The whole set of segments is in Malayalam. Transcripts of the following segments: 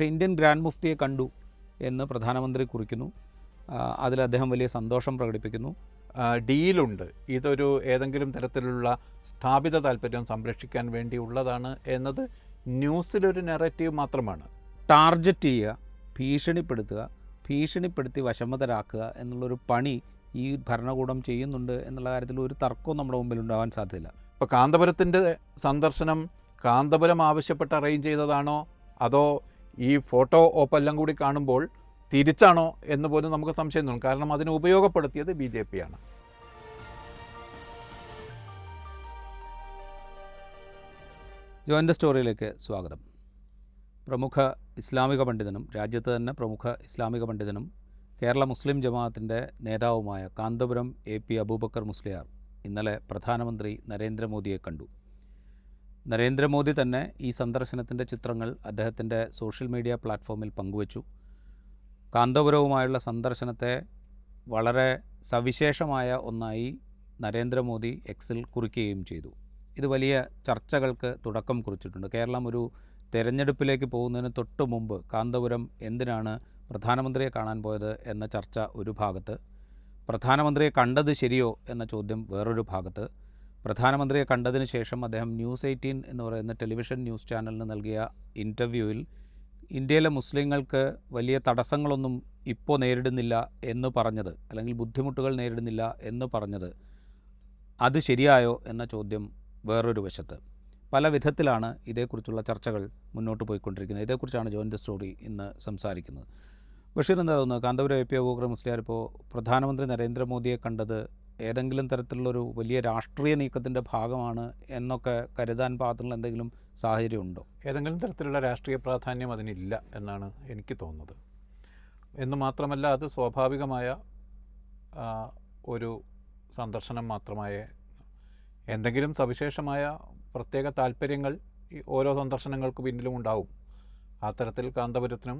പക്ഷേ ഇന്ത്യൻ ഗ്രാൻഡ് മുഫ്തിയെ കണ്ടു എന്ന് പ്രധാനമന്ത്രി കുറിക്കുന്നു. അതിൽ അദ്ദേഹം വലിയ സന്തോഷം പ്രകടിപ്പിക്കുന്നു. ഡീലുണ്ട്. ഇതൊരു ഏതെങ്കിലും തരത്തിലുള്ള സ്ഥാപിത താല്പര്യം സംരക്ഷിക്കാൻ വേണ്ടി ഉള്ളതാണ് എന്നത് ന്യൂസിലൊരു നെറേറ്റീവ് മാത്രമാണ്. ടാർജറ്റ് ചെയ്യുക ഭീഷണിപ്പെടുത്തുക ഭീഷണിപ്പെടുത്തി വശമതരാക്കുക എന്നുള്ളൊരു പണി ഈ ഭരണകൂടം ചെയ്യുന്നുണ്ട് എന്നുള്ള കാര്യത്തിൽ ഒരു തർക്കവും നമ്മുടെ മുമ്പിൽ ഉണ്ടാവാൻ സാധ്യതയില്ല. ഇപ്പോൾ കാന്തപുരത്തിന്റെ സന്ദർശനം കാന്തപുരം ആവശ്യപ്പെട്ട് അറേഞ്ച് ചെയ്തതാണോ? അതോ ഈ ഫോട്ടോ ഓപ്പെല്ലാം കൂടി കാണുമ്പോൾ തിരിച്ചാണോ എന്ന് പോലും നമുക്ക് സംശയം തോന്നും. കാരണം അതിനെ ഉപയോഗപ്പെടുത്തിയത് ബി ജെ പി ആണ്. ജോയിന്റ് സ്റ്റോറിയിലേക്ക് സ്വാഗതം. പ്രമുഖ ഇസ്ലാമിക പണ്ഡിതനും രാജ്യത്ത് തന്നെ പ്രമുഖ ഇസ്ലാമിക പണ്ഡിതനും കേരള മുസ്ലിം ജമാഅത്തിന്റെ നേതാവുമായ കാന്തപുരം എ പി അബൂബക്കർ മുസ്ലിയാർ ഇന്നലെ പ്രധാനമന്ത്രി നരേന്ദ്രമോദിയെ കണ്ടു. നരേന്ദ്രമോദി തന്നെ ഈ സന്ദർശനത്തിന്റെ ചിത്രങ്ങൾ അദ്ദേഹത്തിന്റെ സോഷ്യൽ മീഡിയ പ്ലാറ്റ്ഫോമിൽ പങ്കുവച്ചു. കാന്തപുരവുമായുള്ള സന്ദർശനത്തെ വളരെ സവിശേഷമായ ഒന്നായി നരേന്ദ്രമോദി എക്സിൽ കുറിക്കുകയും ചെയ്തു. ഇത് വലിയ ചർച്ചകൾക്ക് തുടക്കം കുറിച്ചിട്ടുണ്ട്. കേരളം ഒരു തെരഞ്ഞെടുപ്പിലേക്ക് പോകുന്നതിന് തൊട്ട് മുമ്പ് കാന്തപുരം എന്തിനാണ് പ്രധാനമന്ത്രിയെ കാണാൻ പോയത് എന്ന ചർച്ച ഒരു ഭാഗത്ത് പ്രധാനമന്ത്രിയെ കണ്ടത് ശരിയോ എന്ന ചോദ്യം വേറൊരു ഭാഗത്ത് പ്രധാനമന്ത്രിയെ കണ്ടതിന് ശേഷം അദ്ദേഹം ന്യൂസ് എയ്റ്റീൻ എന്ന് പറയുന്ന ടെലിവിഷൻ ന്യൂസ് ചാനലിന് നൽകിയ ഇന്റർവ്യൂവിൽ ഇന്ത്യയിലെ മുസ്ലിങ്ങൾക്ക് വലിയ തടസ്സങ്ങളൊന്നും ഇപ്പോൾ നേരിടുന്നില്ല എന്ന് പറഞ്ഞത് അല്ലെങ്കിൽ ബുദ്ധിമുട്ടുകൾ നേരിടുന്നില്ല എന്ന് പറഞ്ഞത് അത് ശരിയായോ എന്ന ചോദ്യം വേറൊരു വശത്ത്. പല വിധത്തിലാണ് ഇതേക്കുറിച്ചുള്ള ചർച്ചകൾ മുന്നോട്ട് പോയിക്കൊണ്ടിരിക്കുന്നത്. ഇതേക്കുറിച്ചാണ് ജോയിന്റ് സ്റ്റോറി ഇന്ന് സംസാരിക്കുന്നത്. ബഷീർ എന്താ തോന്നുന്നത്? കാന്തപുരം എ പി അബൂക്കർ മുസ്ലിയാർ ഇപ്പോൾ പ്രധാനമന്ത്രി നരേന്ദ്രമോദിയെ കണ്ടത് ഏതെങ്കിലും തരത്തിലുള്ളൊരു വലിയ രാഷ്ട്രീയ നീക്കത്തിന്റെ ഭാഗമാണ് എന്നൊക്കെ കരുതാൻ പാകത്തിലുള്ള എന്തെങ്കിലും സാഹചര്യമുണ്ടോ? ഏതെങ്കിലും തരത്തിലുള്ള രാഷ്ട്രീയ പ്രാധാന്യം അതിനില്ല എന്നാണ് എനിക്ക് തോന്നുന്നത്. എന്ന് മാത്രമല്ല അത് സ്വാഭാവികമായ ഒരു സന്ദർശനം മാത്രമായ എന്തെങ്കിലും സവിശേഷമായ പ്രത്യേക താല്പര്യങ്ങൾ ഈ ഓരോ സന്ദർശനങ്ങൾക്ക് പിന്നിലും ഉണ്ടാവും. അത്തരത്തിൽ തരത്തിൽ കാന്തപുരത്തിനും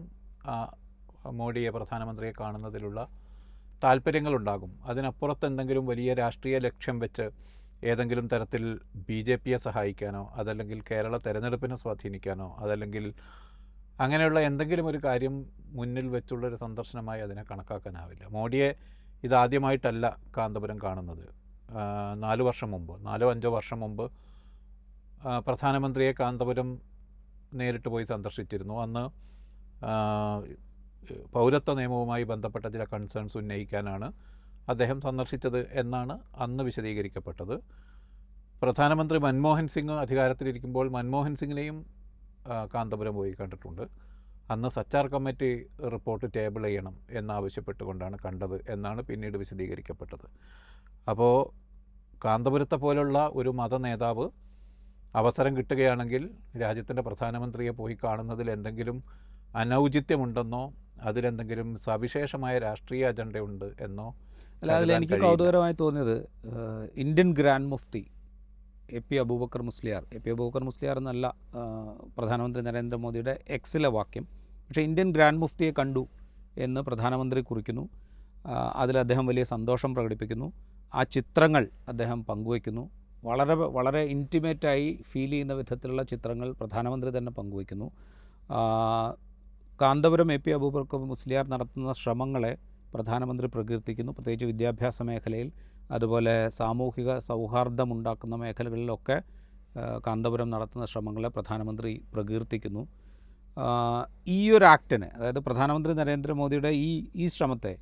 മോഡിയെ പ്രധാനമന്ത്രിയെ കാണുന്നതിലുള്ള താല്പര്യങ്ങളുണ്ടാകും. അതിനപ്പുറത്ത് എന്തെങ്കിലും വലിയ രാഷ്ട്രീയ ലക്ഷ്യം വെച്ച് ഏതെങ്കിലും തരത്തിൽ ബി ജെ പിയെ സഹായിക്കാനോ അതല്ലെങ്കിൽ കേരള തെരഞ്ഞെടുപ്പിനെ സ്വാധീനിക്കാനോ അതല്ലെങ്കിൽ അങ്ങനെയുള്ള എന്തെങ്കിലും ഒരു കാര്യം മുന്നിൽ വെച്ചുള്ളൊരു സന്ദർശനമായി അതിനെ കണക്കാക്കാനാവില്ല. മോഡിയെ ഇതാദ്യമായിട്ടല്ല കാന്തപുരം കാണുന്നത്. നാലു വർഷം മുമ്പ് നാലോ അഞ്ചോ വർഷം മുമ്പ് പ്രധാനമന്ത്രിയെ കാന്തപുരം നേരിട്ട് പോയി സന്ദർശിച്ചിരുന്നു. അന്ന് പൗരത്വ നിയമവുമായി ബന്ധപ്പെട്ട ചില കൺസേൺസ് ഉന്നയിക്കാനാണ് അദ്ദേഹം സന്ദർശിച്ചത് എന്നാണ് അന്ന് വിശദീകരിക്കപ്പെട്ടത്. പ്രധാനമന്ത്രി മൻമോഹൻ സിംഗ് അധികാരത്തിലിരിക്കുമ്പോൾ മൻമോഹൻ സിംഗിനെയും കാന്തപുരം പോയി കണ്ടിട്ടുണ്ട്. അന്ന് സച്ചാർ കമ്മിറ്റി റിപ്പോർട്ട് ടേബിൾ ചെയ്യണം എന്നാവശ്യപ്പെട്ടുകൊണ്ടാണ് കണ്ടത് എന്നാണ് പിന്നീട് വിശദീകരിക്കപ്പെട്ടത്. അപ്പോൾ കാന്തപുരത്തെ പോലുള്ള ഒരു മത നേതാവ് അവസരം കിട്ടുകയാണെങ്കിൽ രാജ്യത്തിന്റെ പ്രധാനമന്ത്രിയെ പോയി കാണുന്നതിൽ എന്തെങ്കിലും അനൗചിത്യമുണ്ടെന്നോ അതിലെന്തെങ്കിലും സവിശേഷമായ രാഷ്ട്രീയ അജണ്ടയുണ്ട് എന്നോ അല്ല അതിൽ എനിക്ക് കൗതുകരമായി തോന്നിയത് Indian grand Mufti A P Aboobacker Musliyar. A P Aboobacker Musliyar എന്നല്ല പ്രധാനമന്ത്രി നരേന്ദ്രമോദിയുടെ എക്സിലെ വാക്യം. പക്ഷേ ഇന്ത്യൻ ഗ്രാൻഡ് മുഫ്തിയെ കണ്ടു എന്ന് പ്രധാനമന്ത്രി കുറിക്കുന്നു. അതിൽ അദ്ദേഹം വലിയ സന്തോഷം പ്രകടിപ്പിക്കുന്നു. ആ ചിത്രങ്ങൾ അദ്ദേഹം പങ്കുവയ്ക്കുന്നു. വളരെ വളരെ ഇന്റിമേറ്റായി ഫീൽ ചെയ്യുന്ന വിധത്തിലുള്ള ചിത്രങ്ങൾ പ്രധാനമന്ത്രി തന്നെ പങ്കുവയ്ക്കുന്നു. കാന്തപുരം എ പി അബൂബക്കർ മുസ്ലിയാർ നടത്തുന്ന ശ്രമങ്ങളെ പ്രധാനമന്ത്രി പ്രകീർത്തിക്കുന്നു. പ്രത്യേകിച്ച് വിദ്യാഭ്യാസ മേഖലയിൽ അതുപോലെ സാമൂഹിക സൗഹാർദ്ദമുണ്ടാക്കുന്ന മേഖലകളിലൊക്കെ കാന്തപുരം നടത്തുന്ന ശ്രമങ്ങളെ പ്രധാനമന്ത്രി പ്രകീർത്തിക്കുന്നു. ഈ ഒരു ആക്ടിനെ അതായത് പ്രധാനമന്ത്രി നരേന്ദ്രമോദിയുടെ ഈ ഈ ശ്രമത്തെ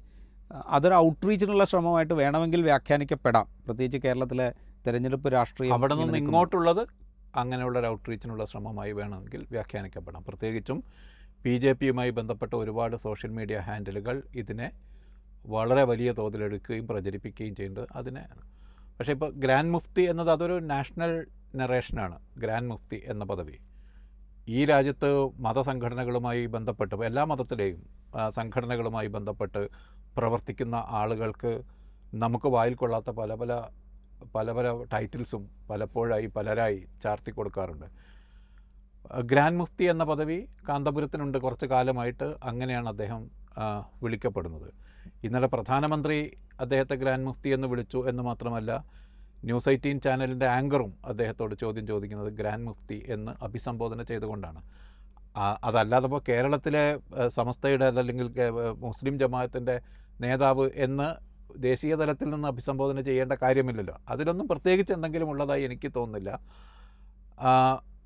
അതൊരു അതൊരു ഔട്ട്റീച്ചിനുള്ള ശ്രമമായിട്ട് വേണമെങ്കിൽ വ്യാഖ്യാനിക്കപ്പെടാം. പ്രത്യേകിച്ച് കേരളത്തിലെ തെരഞ്ഞെടുപ്പ് രാഷ്ട്രീയം അവിടെ നിന്ന് ഇങ്ങോട്ടുള്ളത് അങ്ങനെയുള്ള ഒരു ഔട്ട്റീച്ചിനുള്ള ശ്രമമായി വേണമെങ്കിൽ വ്യാഖ്യാനിക്കപ്പെടാം. പ്രത്യേകിച്ചും ബി ജെ പിയുമായി ബന്ധപ്പെട്ട ഒരുപാട് സോഷ്യൽ മീഡിയ ഹാൻഡിലുകൾ ഇതിനെ വളരെ വലിയ തോതിലെടുക്കുകയും പ്രചരിപ്പിക്കുകയും ചെയ്യുന്നത് അതിനെ പക്ഷേ ഇപ്പോൾ ഗ്രാൻഡ് മുഫ്തി എന്നത് അതൊരു നാഷണൽ നറേഷനാണ്. ഗ്രാൻഡ് മുഫ്തി എന്ന പദവി. ഈ രാജ്യത്ത് മതസംഘടനകളുമായി ബന്ധപ്പെട്ട് എല്ലാ മതത്തിലെയും സംഘടനകളുമായി ബന്ധപ്പെട്ട് പ്രവർത്തിക്കുന്ന ആളുകൾക്ക് നമുക്ക് വായിൽ കൊള്ളാത്ത പല പല പല പല ടൈറ്റിൽസും പലപ്പോഴായി പലരായി ചാർത്തി കൊടുക്കാറുണ്ട്. ഗ്രാൻഡ് മുഫ്തി എന്ന പദവി കാന്തപുരത്തിനുണ്ട് കുറച്ച് കാലമായിട്ട്. അങ്ങനെയാണ് അദ്ദേഹം വിളിക്കപ്പെടുന്നത്. ഇന്നലെ പ്രധാനമന്ത്രി അദ്ദേഹത്തെ ഗ്രാൻഡ് മുഫ്തി എന്ന് വിളിച്ചു എന്ന് മാത്രമല്ല ന്യൂസ് എയ്റ്റീൻ ചാനലിന്റെ ആങ്കറും അദ്ദേഹത്തോട് ചോദ്യം ചോദിക്കുന്നത് ഗ്രാൻഡ് മുഫ്തി എന്ന് അഭിസംബോധന ചെയ്തുകൊണ്ടാണ്. അതല്ലാതെ ഇപ്പോൾ കേരളത്തിലെ സമസ്തയുടെ അല്ലെങ്കിൽ മുസ്ലിം ജമാഅത്തിന്റെ നേതാവ് എന്ന് ദേശീയ തലത്തിൽ നിന്ന് അഭിസംബോധന ചെയ്യേണ്ട കാര്യമില്ലല്ലോ. അതിലൊന്നും പ്രത്യേകിച്ച് എന്തെങ്കിലും ഉള്ളതായി എനിക്ക് തോന്നുന്നില്ല.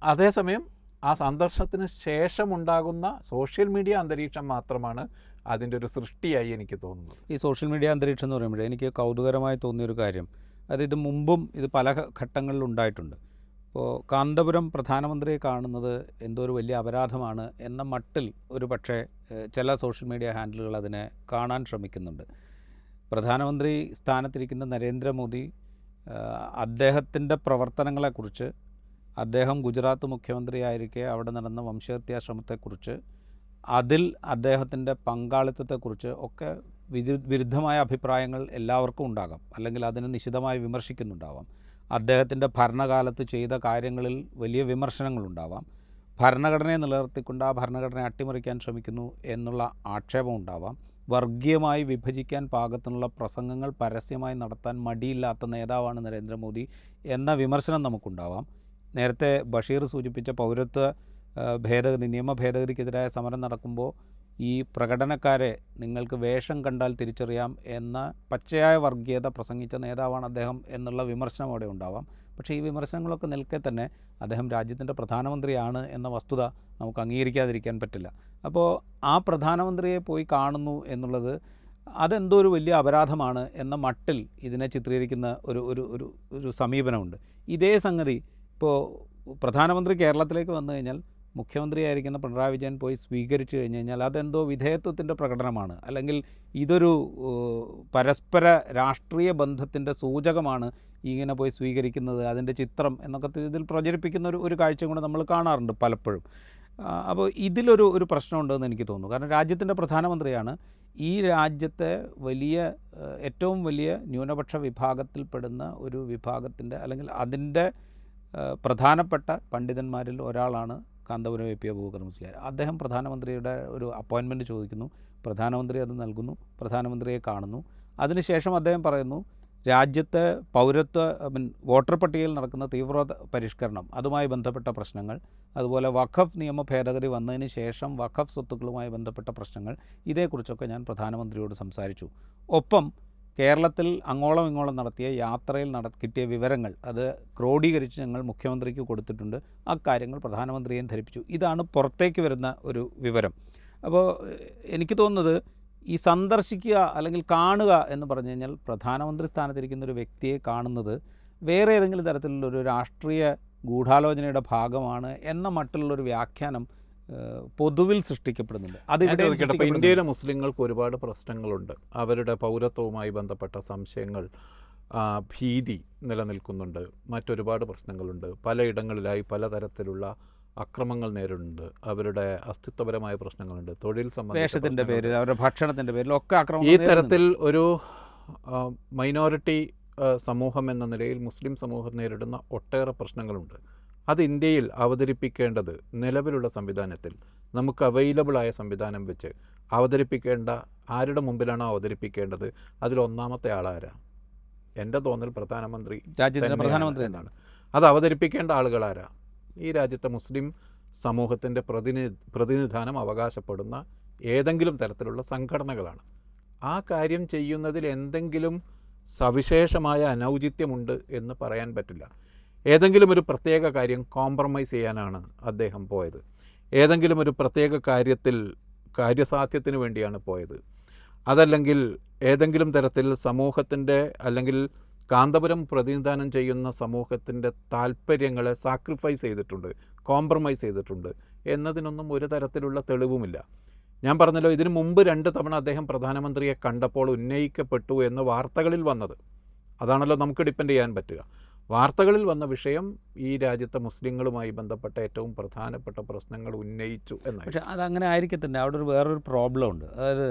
അതേസമയം ആ സന്ദർശനത്തിന് ശേഷമുണ്ടാകുന്ന സോഷ്യൽ മീഡിയ അന്തരീക്ഷം മാത്രമാണ് അതിന്റെ ഒരു സൃഷ്ടിയായി എനിക്ക് തോന്നുന്നത്. ഈ സോഷ്യൽ മീഡിയ അന്തരീക്ഷം എന്ന് പറയുമ്പോൾ എനിക്ക് കൗതുകരമായി തോന്നിയൊരു കാര്യം. അത് ഇത് മുമ്പും ഇത് പല ഘട്ടങ്ങളിൽ ഉണ്ടായിട്ടുണ്ട്. ഇപ്പോൾ കാന്തപുരം പ്രധാനമന്ത്രിയെ കാണുന്നത് എന്തോ ഒരു വലിയ അപരാധമാണ് എന്ന മട്ടിൽ ഒരു പക്ഷേ ചില സോഷ്യൽ മീഡിയ ഹാൻഡിലുകൾ അതിനെ കാണാൻ ശ്രമിക്കുന്നുണ്ട്. പ്രധാനമന്ത്രി സ്ഥാനത്തിരിക്കുന്ന നരേന്ദ്രമോദി അദ്ദേഹത്തിന്റെ പ്രവർത്തനങ്ങളെക്കുറിച്ച് അദ്ദേഹം ഗുജറാത്ത് മുഖ്യമന്ത്രിയായിരിക്കെ അവിടെ നടന്ന വംശഹത്യാ ശ്രമത്തെക്കുറിച്ച് അതിൽ അദ്ദേഹത്തിന്റെ പങ്കാളിത്തത്തെക്കുറിച്ച് ഒക്കെ വിരു വിരുദ്ധമായ അഭിപ്രായങ്ങൾ എല്ലാവർക്കും ഉണ്ടാകാം. അല്ലെങ്കിൽ അതിനെ നിശിതമായി വിമർശിക്കുന്നുണ്ടാവാം. അദ്ദേഹത്തിന്റെ ഭരണകാലത്ത് ചെയ്ത കാര്യങ്ങളിൽ വലിയ വിമർശനങ്ങളുണ്ടാവാം. ഭരണഘടനയെ നിലനിർത്തിക്കൊണ്ട് ആ ഭരണഘടനയെ അട്ടിമറിക്കാൻ ശ്രമിക്കുന്നു എന്നുള്ള ആക്ഷേപം ഉണ്ടാവാം. വർഗീയമായി വിഭജിക്കാൻ പാകത്തിനുള്ള പ്രസംഗങ്ങൾ പരസ്യമായി നടത്താൻ മടിയില്ലാത്ത നേതാവാണ് നരേന്ദ്രമോദി എന്ന വിമർശനം നമുക്കുണ്ടാവാം. നേരത്തെ ബഷീർ സൂചിപ്പിച്ച പൗരത്വ ഭേദഗതി നിയമ ഭേദഗതിക്കെതിരായ സമരം നടക്കുമ്പോൾ ഈ പ്രകടനക്കാരെ നിങ്ങൾക്ക് വേഷം കണ്ടാൽ തിരിച്ചറിയാം എന്ന പച്ചയായ വർഗീയത പ്രസംഗിച്ച നേതാവാണ് അദ്ദേഹം എന്നുള്ള വിമർശനം അവിടെ ഉണ്ടാവാം. പക്ഷേ ഈ വിമർശനങ്ങളൊക്കെ നിൽക്കെ തന്നെ അദ്ദേഹം രാജ്യത്തിന്റെ പ്രധാനമന്ത്രിയാണ് എന്ന വസ്തുത നമുക്ക് അംഗീകരിക്കാതിരിക്കാൻ പറ്റില്ല. അപ്പോൾ ആ പ്രധാനമന്ത്രിയെ പോയി കാണുന്നു എന്നുള്ളത് അതെന്തോ ഒരു വലിയ അപരാധമാണ് എന്ന മട്ടിൽ ഇതിനെ ചിത്രീകരിക്കുന്ന ഒരു ഒരു ഒരു സമീപനമുണ്ട്. ഇതേ സംഗതി ഇപ്പോൾ പ്രധാനമന്ത്രി കേരളത്തിലേക്ക് വന്നു കഴിഞ്ഞാൽ മുഖ്യമന്ത്രിയായിരിക്കുന്ന പിണറായി വിജയൻ പോയി സ്വീകരിച്ചു കഴിഞ്ഞ് കഴിഞ്ഞാൽ അതെന്തോ വിധേയത്വത്തിന്റെ പ്രകടനമാണ്. അല്ലെങ്കിൽ ഇതൊരു പരസ്പര രാഷ്ട്രീയ ബന്ധത്തിന്റെ സൂചകമാണ് ഇങ്ങനെ പോയി സ്വീകരിക്കുന്നത് അതിന്റെ ചിത്രം എന്നൊക്കെ ഇതിൽ പ്രചരിപ്പിക്കുന്ന ഒരു ഒരു കാഴ്ച കൂടെ നമ്മൾ കാണാറുണ്ട് പലപ്പോഴും. അപ്പോൾ ഇതിലൊരു ഒരു പ്രശ്നമുണ്ടെന്ന് എനിക്ക് തോന്നുന്നു. കാരണം രാജ്യത്തിന്റെ പ്രധാനമന്ത്രിയാണ് ഈ രാജ്യത്തെ വലിയ ഏറ്റവും വലിയ ന്യൂനപക്ഷ വിഭാഗത്തിൽപ്പെടുന്ന ഒരു വിഭാഗത്തിന്റെ അല്ലെങ്കിൽ അതിന്റെ പ്രധാനപ്പെട്ട പണ്ഡിതന്മാരിൽ ഒരാളാണ് കാന്തപുരം എ പി അബൂബക്കർ മുസ്ലിയാർ അദ്ദേഹം പ്രധാനമന്ത്രിയുടെ ഒരു അപ്പോയിൻമെന്റ് ചോദിക്കുന്നു. പ്രധാനമന്ത്രി അത് നൽകുന്നു. പ്രധാനമന്ത്രിയെ കാണുന്നു. അതിനുശേഷം അദ്ദേഹം പറയുന്നു രാജ്യത്തെ പൗരത്വ വോട്ടർ പട്ടികയിൽ നടക്കുന്ന തീവ്ര പരിഷ്കരണം അതുമായി ബന്ധപ്പെട്ട പ്രശ്നങ്ങൾ അതുപോലെ വഖഫ് നിയമ ഭേദഗതി വന്നതിന് ശേഷം വഖഫ് സ്വത്തുക്കളുമായി ബന്ധപ്പെട്ട പ്രശ്നങ്ങൾ ഇതേക്കുറിച്ചൊക്കെ ഞാൻ പ്രധാനമന്ത്രിയോട് സംസാരിച്ചു. ഒപ്പം കേരളത്തിൽ അങ്ങോളം ഇങ്ങോളം നടത്തിയ യാത്രയിൽ നട കിട്ടിയ വിവരങ്ങൾ അത് ക്രോഡീകരിച്ച് ഞങ്ങൾ മുഖ്യമന്ത്രിക്ക് കൊടുത്തിട്ടുണ്ട്. ആ കാര്യങ്ങൾ പ്രധാനമന്ത്രിയെയും ധരിപ്പിച്ചു. ഇതാണ് പുറത്തേക്ക് വരുന്ന ഒരു വിവരം. അപ്പോൾ എനിക്ക് തോന്നുന്നത് ഈ സന്ദർശിക്കുക അല്ലെങ്കിൽ കാണുക എന്ന് പറഞ്ഞു കഴിഞ്ഞാൽ പ്രധാനമന്ത്രി സ്ഥാനത്തിരിക്കുന്ന ഒരു വ്യക്തിയെ കാണുന്നത് വേറെ ഏതെങ്കിലും തരത്തിലുള്ള ഒരു രാഷ്ട്രീയ ഗൂഢാലോചനയുടെ ഭാഗമാണ് എന്ന മട്ടിലുള്ളൊരു വ്യാഖ്യാനം പൊതുവിൽ സൃഷ്ടിക്കപ്പെടുന്നുണ്ട്. അത് അതിവിടെ ഇന്ത്യയിലെ മുസ്ലിങ്ങൾക്ക് ഒരുപാട് പ്രശ്നങ്ങളുണ്ട്. അവരുടെ പൗരത്വവുമായി ബന്ധപ്പെട്ട സംശയങ്ങൾ ഭീതി നിലനിൽക്കുന്നുണ്ട്. മറ്റൊരുപാട് പ്രശ്നങ്ങളുണ്ട്. പലയിടങ്ങളിലായി പലതരത്തിലുള്ള അക്രമങ്ങൾ നേരിടുന്നുണ്ട്. അവരുടെ അസ്തിത്വപരമായ പ്രശ്നങ്ങളുണ്ട്. തൊഴിൽ സംബന്ധിച്ച പേരിൽ അവരുടെ ഭക്ഷണത്തിന്റെ പേരിൽ ഒക്കെ അക്രമം ഈ തരത്തിൽ ഒരു മൈനോറിറ്റി സമൂഹം എന്ന നിലയിൽ മുസ്ലിം സമൂഹം നേരിടുന്ന ഒട്ടേറെ പ്രശ്നങ്ങളുണ്ട്. അത് ഇന്ത്യയിൽ അവതരിപ്പിക്കേണ്ടത് നിലവിലുള്ള സംവിധാനത്തിൽ. നമുക്ക് അവൈലബിൾ ആയ സംവിധാനം വെച്ച് അവതരിപ്പിക്കേണ്ട ആരുടെ മുമ്പിലാണോ അവതരിപ്പിക്കേണ്ടത് അതിൽ ഒന്നാമത്തെ ആളാരാ? എന്റെ തോന്നൽ പ്രധാനമന്ത്രി രാജ്യത്തിന്റെ പ്രധാനമന്ത്രി എന്നാണ്. അത് അവതരിപ്പിക്കേണ്ട ആളുകളാരാ? ഈ രാജ്യത്തെ മുസ്ലിം സമൂഹത്തിന്റെ പ്രതിനി പ്രതിനിധാനം അവകാശപ്പെടുന്ന ഏതെങ്കിലും തരത്തിലുള്ള സംഘടനകളാണ്. ആ കാര്യം ചെയ്യുന്നതിൽ എന്തെങ്കിലും സവിശേഷമായ അനൗചിത്യമുണ്ട് എന്ന് പറയാൻ പറ്റില്ല. ഏതെങ്കിലും ഒരു പ്രത്യേക കാര്യം കോംപ്രമൈസ് ചെയ്യാനാണ് അദ്ദേഹം പോയത്. ഏതെങ്കിലും ഒരു പ്രത്യേക കാര്യത്തിൽ കാര്യസാധ്യത്തിന് വേണ്ടിയാണ് പോയത്. അതല്ലെങ്കിൽ ഏതെങ്കിലും തരത്തിൽ സമൂഹത്തിന്റെ അല്ലെങ്കിൽ കാന്തപുരം പ്രതിനിധാനം ചെയ്യുന്ന സമൂഹത്തിന്റെ താല്പര്യങ്ങളെ സാക്രിഫൈസ് ചെയ്തിട്ടുണ്ട് കോംപ്രമൈസ് ചെയ്തിട്ടുണ്ട് എന്നതിനൊന്നും ഒരു തരത്തിലുള്ള തെളിവുമില്ല. ഞാൻ പറഞ്ഞല്ലോ ഇതിനു മുമ്പ് രണ്ട് തവണ അദ്ദേഹം പ്രധാനമന്ത്രിയെ കണ്ടപ്പോൾ ഉന്നയിക്കപ്പെട്ടു എന്ന് വാർത്തകളിൽ വന്നത്. അതാണല്ലോ നമുക്ക് ഡിപ്പെൻഡ് ചെയ്യാൻ പറ്റുക. വാർത്തകളിൽ വന്ന വിഷയം ഈ രാജ്യത്തെ മുസ്ലിങ്ങളുമായി ബന്ധപ്പെട്ട ഏറ്റവും പ്രധാനപ്പെട്ട പ്രശ്നങ്ങൾ ഉന്നയിച്ചു എന്നാണ് പക്ഷേ അതങ്ങനെ ആയിരിക്കത്തില്ല. അവിടെ ഒരു വേറൊരു പ്രോബ്ലം ഉണ്ട്. അതായത്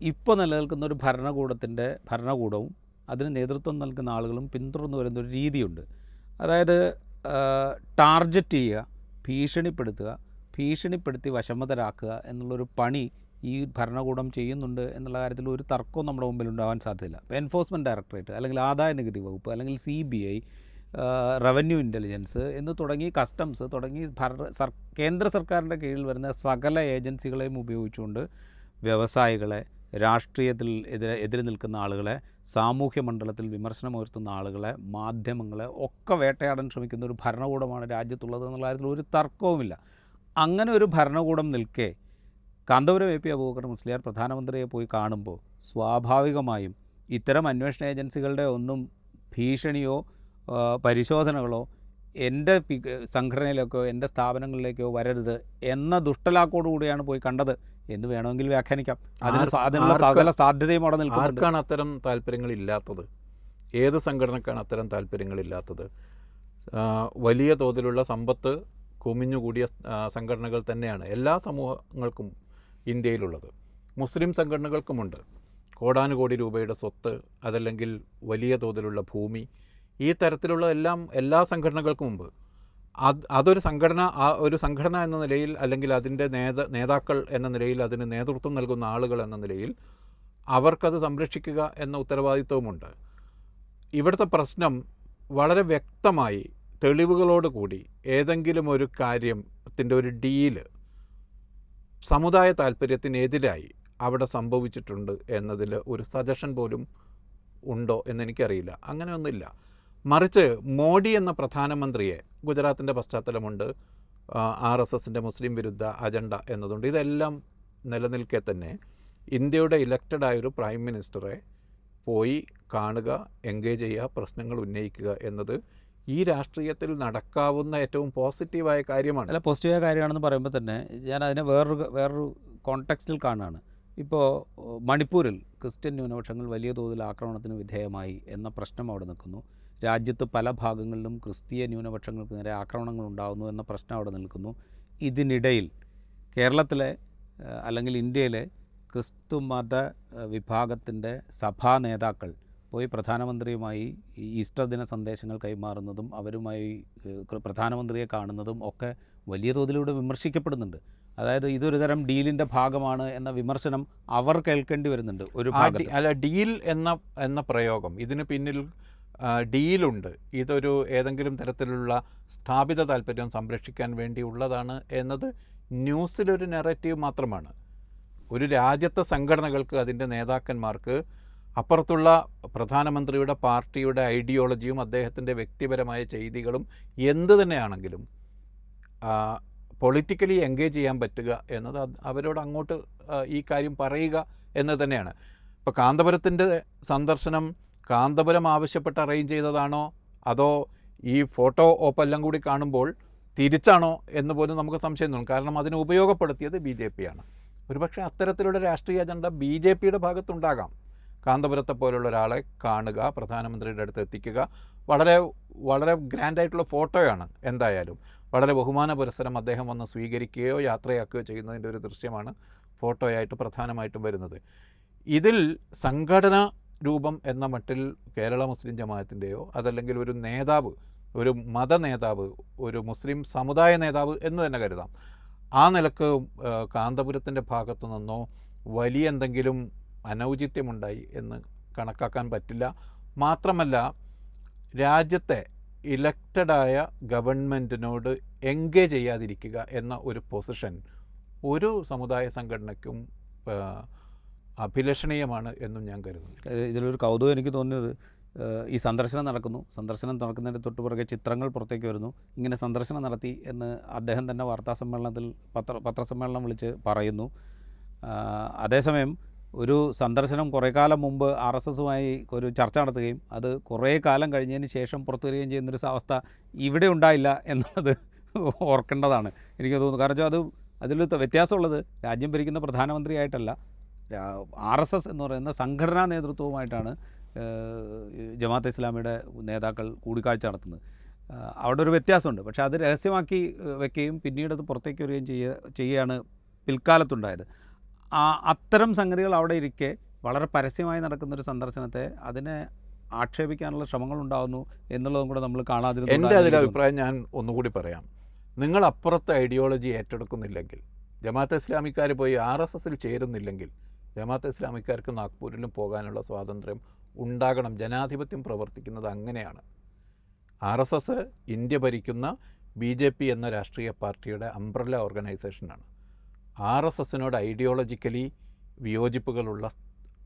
ഇപ്പോൾ നിലനിൽക്കുന്ന ഒരു ഭരണകൂടത്തിന്റെ ഭരണകൂടവും അതിന് നേതൃത്വം നൽകുന്ന ആളുകളും പിന്തുടർന്നു വരുന്ന ഒരു രീതിയുണ്ട്. അതായത് ടാർജറ്റ് ചെയ്യുക ഭീഷണിപ്പെടുത്തുക ഭീഷണിപ്പെടുത്തി വശമതരാക്കുക എന്നുള്ളൊരു പണി ഈ ഭരണകൂടം ചെയ്യുന്നുണ്ട് എന്നുള്ള കാര്യത്തിൽ ഒരു തർക്കവും നമ്മുടെ മുമ്പിൽ ഉണ്ടാവാൻ സാധ്യതയില്ല. ഇപ്പോൾ എൻഫോഴ്സ്മെന്റ് ഡയറക്ടറേറ്റ് അല്ലെങ്കിൽ ആദായ നികുതി വകുപ്പ് അല്ലെങ്കിൽ C B I revenue intelligence എന്ന് തുടങ്ങി കസ്റ്റംസ് തുടങ്ങി ഭരണ സർ കേന്ദ്ര സർക്കാരിന്റെ കീഴിൽ വരുന്ന സകല ഏജൻസികളെയും ഉപയോഗിച്ചുകൊണ്ട് വ്യവസായികളെ രാഷ്ട്രീയത്തിൽ എതിരെ എതിരെ നിൽക്കുന്ന ആളുകളെ സാമൂഹ്യ മണ്ഡലത്തിൽ വിമർശനമുയർത്തുന്ന ആളുകളെ മാധ്യമങ്ങളെ ഒക്കെ വേട്ടയാടാൻ ശ്രമിക്കുന്ന ഒരു ഭരണകൂടമാണ് രാജ്യത്തുള്ളത് എന്നുള്ള കാര്യത്തിൽ ഒരു തർക്കവുമില്ല. അങ്ങനെ ഒരു ഭരണകൂടം നിൽക്കെ കാന്തപുരം എ പി അബൂബക്കർ മുസ്ലിയാർ പ്രധാനമന്ത്രിയെ പോയി കാണുമ്പോൾ സ്വാഭാവികമായും ഇത്തരം അന്വേഷണ ഏജൻസികളുടെ ഒന്നും ഭീഷണിയോ പരിശോധനകളോ എന്റെ സംഘടനയിലേക്കോ എന്റെ സ്ഥാപനങ്ങളിലേക്കോ വരരുത് എന്ന ദുഷ്ടലാക്കോടു കൂടിയാണ് പോയി കണ്ടത് എന്ന് വേണമെങ്കിൽ വ്യാഖ്യാനിക്കാം. അതിന് അതിനുള്ള സകല സാധ്യതയും അവിടെ നിൽക്കുന്നുണ്ട്. അത്തരം താല്പര്യങ്ങളില്ലാത്തത്? ഏത് സംഘടനക്കാണ് അത്തരം താല്പര്യങ്ങളില്ലാത്തത്? വലിയ തോതിലുള്ള സമ്പത്ത് കുമിഞ്ഞുകൂടിയ സംഘടനകൾ തന്നെയാണ്. എല്ലാ സമൂഹങ്ങൾക്കും ഇന്ത്യയിലുള്ളത്. മുസ്ലിം സംഘടനകൾക്കുമുണ്ട്. കോടാനുകോടി രൂപയുടെ സ്വത്ത് അതല്ലെങ്കിൽ വലിയ തോതിലുള്ള ഭൂമി ഈ തരത്തിലുള്ള എല്ലാം എല്ലാ സംഘടനകൾക്കും മുമ്പ്. അത് അതൊരു സംഘടന ആ ഒരു സംഘടന എന്ന നിലയിൽ അല്ലെങ്കിൽ അതിന്റെ നേത നേതാക്കൾ എന്ന നിലയിൽ അതിന് നേതൃത്വം നൽകുന്ന ആളുകൾ എന്ന നിലയിൽ അവർക്കത് സംരക്ഷിക്കുക എന്ന ഉത്തരവാദിത്വവുമുണ്ട്. ഇവിടുത്തെ പ്രശ്നം വളരെ വ്യക്തമായി തെളിവുകളോടുകൂടി ഏതെങ്കിലും ഒരു കാര്യത്തിന്റെ ഒരു ഡീൽ സമുദായ താല്പര്യത്തിനെതിരായി അവിടെ സംഭവിച്ചിട്ടുണ്ട് എന്നതിൽ ഒരു സജഷൻ പോലും ഉണ്ടോ എന്നെനിക്കറിയില്ല. അങ്ങനെയൊന്നുമില്ല. മറിച്ച് മോഡി എന്ന പ്രധാനമന്ത്രിയെ ഗുജറാത്തിന്റെ പശ്ചാത്തലമുണ്ട് ആർ എസ് എസിന്റെ മുസ്ലിം വിരുദ്ധ അജണ്ട എന്നതുണ്ട്. ഇതെല്ലാം നിലനിൽക്കെ തന്നെ ഇന്ത്യയുടെ ഇലക്റ്റഡ് ആയൊരു പ്രൈം മിനിസ്റ്ററെ പോയി കാണുക എൻഗേജ് ചെയ്യുക പ്രശ്നങ്ങൾ ഉന്നയിക്കുക എന്നത് ഈ രാഷ്ട്രീയത്തിൽ നടക്കാവുന്ന ഏറ്റവും പോസിറ്റീവായ കാര്യമാണ്. അല്ല പോസിറ്റീവായ കാര്യമാണെന്ന് പറയുമ്പോൾ തന്നെ ഞാൻ അതിനെ വേറൊരു വേറൊരു കോണ്ടെക്സ്റ്റിൽ കാണുകയാണ് ഇപ്പോൾ മണിപ്പൂരിൽ ക്രിസ്ത്യൻ ന്യൂനപക്ഷങ്ങൾ വലിയ തോതിൽ ആക്രമണത്തിന് വിധേയമായി എന്ന പ്രശ്നം അവിടെ നിൽക്കുന്നു. രാജ്യത്ത് പല ഭാഗങ്ങളിലും ക്രിസ്തീയ ന്യൂനപക്ഷങ്ങൾക്ക് നേരെ ആക്രമണങ്ങൾ ഉണ്ടാകുന്നു എന്ന പ്രശ്നം അവിടെ നിൽക്കുന്നു. ഇതിനിടയിൽ കേരളത്തിലെ അല്ലെങ്കിൽ ഇന്ത്യയിലെ ക്രിസ്തുമത വിഭാഗത്തിന്റെ സഭാ നേതാക്കൾ പോയി പ്രധാനമന്ത്രിയുമായി ഈസ്റ്റർ ദിന സന്ദേശങ്ങൾ കൈമാറുന്നതും അവരുമായി പ്രധാനമന്ത്രിയെ കാണുന്നതും ഒക്കെ വലിയ തോതിലൂടെ വിമർശിക്കപ്പെടുന്നുണ്ട്. അതായത് ഇതൊരു തരം ഡീലിന്റെ ഭാഗമാണ് എന്ന വിമർശനം അവർ കേൾക്കേണ്ടി വരുന്നുണ്ട് ഒരു അല്ല ഡീൽ എന്ന എന്ന പ്രയോഗം ഇതിന് പിന്നിൽ ഡീലുണ്ട്. ഇതൊരു ഏതെങ്കിലും തരത്തിലുള്ള സ്ഥാപിത താല്പര്യം സംരക്ഷിക്കാൻ വേണ്ടിയുള്ളതാണ് എന്നത് ന്യൂസിലൊരു നെറേറ്റീവ് മാത്രമാണ്. ഒരു രാജ്യത്തെ സംഘടനകൾക്ക് അതിന്റെ നേതാക്കന്മാർക്ക് അപ്പുറത്തുള്ള പ്രധാനമന്ത്രിയുടെ പാർട്ടിയുടെ ഐഡിയോളജിയും അദ്ദേഹത്തിന്റെ വ്യക്തിപരമായ ചെയ്തികളും എന്ത് തന്നെയാണെങ്കിലും പൊളിറ്റിക്കലി എൻഗേജ് ചെയ്യാൻ പറ്റുക എന്നത് അവരോട് അങ്ങോട്ട് ഈ കാര്യം പറയുക എന്ന് തന്നെയാണ്. ഇപ്പോൾ കാന്തപുരത്തിന്റെ സന്ദർശനം കാന്തപുരം ആവശ്യപ്പെട്ട് അറേഞ്ച് ചെയ്തതാണോ? അതോ ഈ ഫോട്ടോ ഓപ്പെല്ലാം കൂടി കാണുമ്പോൾ തിരിച്ചാണോ എന്ന് പോലും നമുക്ക് സംശയം തോന്നും. കാരണം അതിനെ ഉപയോഗപ്പെടുത്തിയത് ബി ജെ പി ആണ്. ഒരുപക്ഷെ അത്തരത്തിലുള്ള രാഷ്ട്രീയ അജണ്ട ബി ജെ പിയുടെ ഭാഗത്തുണ്ടാകാം. കാന്തപുരത്തെ പോലുള്ള ഒരാളെ കാണുക പ്രധാനമന്ത്രിയുടെ അടുത്ത് എത്തിക്കുക. വളരെ വളരെ ഗ്രാൻഡായിട്ടുള്ള ഫോട്ടോയാണ് എന്തായാലും. വളരെ ബഹുമാന പുരസരം അദ്ദേഹം വന്ന് സ്വീകരിക്കുകയോ യാത്രയാക്കുകയോ ചെയ്യുന്നതിന്റെ ഒരു ദൃശ്യമാണ് ഫോട്ടോയായിട്ട് പ്രധാനമായിട്ടും വരുന്നത്. ഇതിൽ സംഘടന രൂപം എന്ന മട്ടിൽ കേരള മുസ്ലിം ജമാഅത്തിന്റെയോ അതല്ലെങ്കിൽ ഒരു നേതാവ് ഒരു മത നേതാവ് ഒരു മുസ്ലിം സമുദായ നേതാവ് എന്ന് തന്നെ കരുതാം. ആ നിലയ്ക്ക് കാന്തപുരത്തിന്റെ ഭാഗത്തു നിന്നോ വലിയ എന്തെങ്കിലും അനൗചിത്യമുണ്ടായി എന്ന് കണക്കാക്കാൻ പറ്റില്ല. മാത്രമല്ല രാജ്യത്തെ ഇലക്റ്റഡായ ഗവൺമെന്റിനോട് എൻഗേജ് ചെയ്യാതിരിക്കുക എന്ന ഒരു പൊസിഷൻ ഒരു സമുദായ സംഘടനയ്ക്കും അഭിലഷണീയമാണ് എന്നും ഞാൻ കരുതുന്നു. ഇതിലൊരു കൗതുകം എനിക്ക് തോന്നിയത് ഈ സന്ദർശനം നടക്കുന്നു. സന്ദർശനം നടക്കുന്നതിന്റെ തൊട്ട് പുറകെ ചിത്രങ്ങൾ പുറത്തേക്ക് വരുന്നു. ഇങ്ങനെ സന്ദർശനം നടത്തി എന്ന് അദ്ദേഹം തന്നെ വാർത്താ സമ്മേളനത്തിൽ പത്ര പത്രസമ്മേളനം വിളിച്ച് പറയുന്നു. അതേസമയം ഒരു സന്ദർശനം കുറേ കാലം മുമ്പ് ആർ എസ് എസുമായി ഒരു ചർച്ച നടത്തുകയും അത് കുറേ കാലം കഴിഞ്ഞതിന് ശേഷം പുറത്തു വരികയും ചെയ്യുന്നൊരു അവസ്ഥ ഇവിടെ ഉണ്ടായില്ല എന്നുള്ളത് ഓർക്കേണ്ടതാണ്. എനിക്ക് തോന്നുന്നു. കാരണം അത് അതിൽ വ്യത്യാസമുള്ളത് രാജ്യം ഭരിക്കുന്ന പ്രധാനമന്ത്രിയായിട്ടല്ല. ആർ എസ് എസ് എന്ന് പറയുന്ന സംഘടനാ നേതൃത്വവുമായിട്ടാണ് ജമാഅത്ത് ഇസ്ലാമിയുടെ നേതാക്കൾ കൂടിക്കാഴ്ച നടത്തുന്നത്. അവിടെ ഒരു വ്യത്യാസമുണ്ട്. പക്ഷേ അത് രഹസ്യമാക്കി വെക്കുകയും പിന്നീട് അത് പുറത്തേക്ക് വരികയും ചെയ്യുക ചെയ്യുകയാണ് പിൽക്കാലത്തുണ്ടായത്. അത്തരം സംഗതികൾ അവിടെ ഇരിക്കെ വളരെ പരസ്യമായി നടക്കുന്നൊരു സന്ദർശനത്തെ അതിനെ ആക്ഷേപിക്കാനുള്ള ശ്രമങ്ങൾ ഉണ്ടാകുന്നു എന്നുള്ളതും കൂടെ നമ്മൾ കാണാതിരുന്നു എന്റെ അതിൽ അഭിപ്രായം ഞാൻ ഒന്നുകൂടി പറയാം. നിങ്ങൾ അപ്പുറത്തെ ഐഡിയോളജി ഏറ്റെടുക്കുന്നില്ലെങ്കിൽ ജമാഅത്ത് ഇസ്ലാമിക്കാർ പോയി ആർ എസ് എസിൽ ചേരുന്നില്ലെങ്കിൽ ജമാഅത്ത് ഇസ്ലാമിക്കാർക്ക് നാഗ്പൂരിലും പോകാനുള്ള സ്വാതന്ത്ര്യം ഉണ്ടാകണം ജനാധിപത്യം പ്രവർത്തിക്കുന്നത് അങ്ങനെയാണ്. ആർ എസ് എസ് ഇന്ത്യ ഭരിക്കുന്ന ബി ജെ പി എന്ന രാഷ്ട്രീയ പാർട്ടിയുടെ അംബ്രല്ല ഓർഗനൈസേഷനാണ് ആർ എസ് എസിനോട് ഐഡിയോളജിക്കലി വിയോജിപ്പുകളുള്ള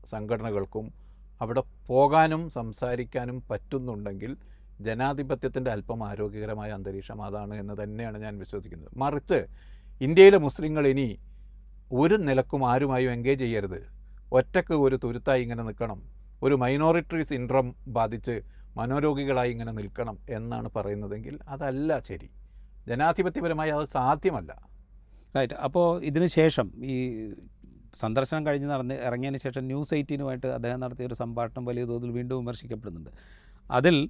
സംഘടനകൾക്കും അവിടെ പോകാനും സംസാരിക്കാനും പറ്റുന്നുണ്ടെങ്കിൽ ജനാധിപത്യത്തിന്റെ അല്പം ആരോഗ്യകരമായ അന്തരീക്ഷം അതാണ് എന്ന് തന്നെയാണ് ഞാൻ വിശ്വസിക്കുന്നത്. മറിച്ച് ഇന്ത്യയിലെ മുസ്ലിങ്ങൾ ഇനി ഒരു നിലക്കും ആരുമായും എൻഗേജ് ചെയ്യരുത്. ഒറ്റയ്ക്ക് ഒരു തുരുത്തായി ഇങ്ങനെ നിൽക്കണം. ഒരു മൈനോറിറ്റി സിൻഡ്രം ബാധിച്ച് മനോരോഗികളായി ഇങ്ങനെ നിൽക്കണം എന്നാണ് പറയുന്നതെങ്കിൽ അതല്ല ശരി. ജനാധിപത്യപരമായി അത് സാധ്യമല്ല. റൈറ്റ് അപ്പോൾ ഇതിന് ശേഷം ഈ സന്ദർശനം കഴിഞ്ഞ് നടന്ന് ഇറങ്ങിയതിന് ശേഷം ന്യൂസ് എയ്റ്റീനുമായിട്ട് അദ്ദേഹം നടത്തിയ ഒരു സംഭാഷണം വലിയ തോതിൽ വീണ്ടും വിമർശിക്കപ്പെടുന്നുണ്ട്. അതിൽ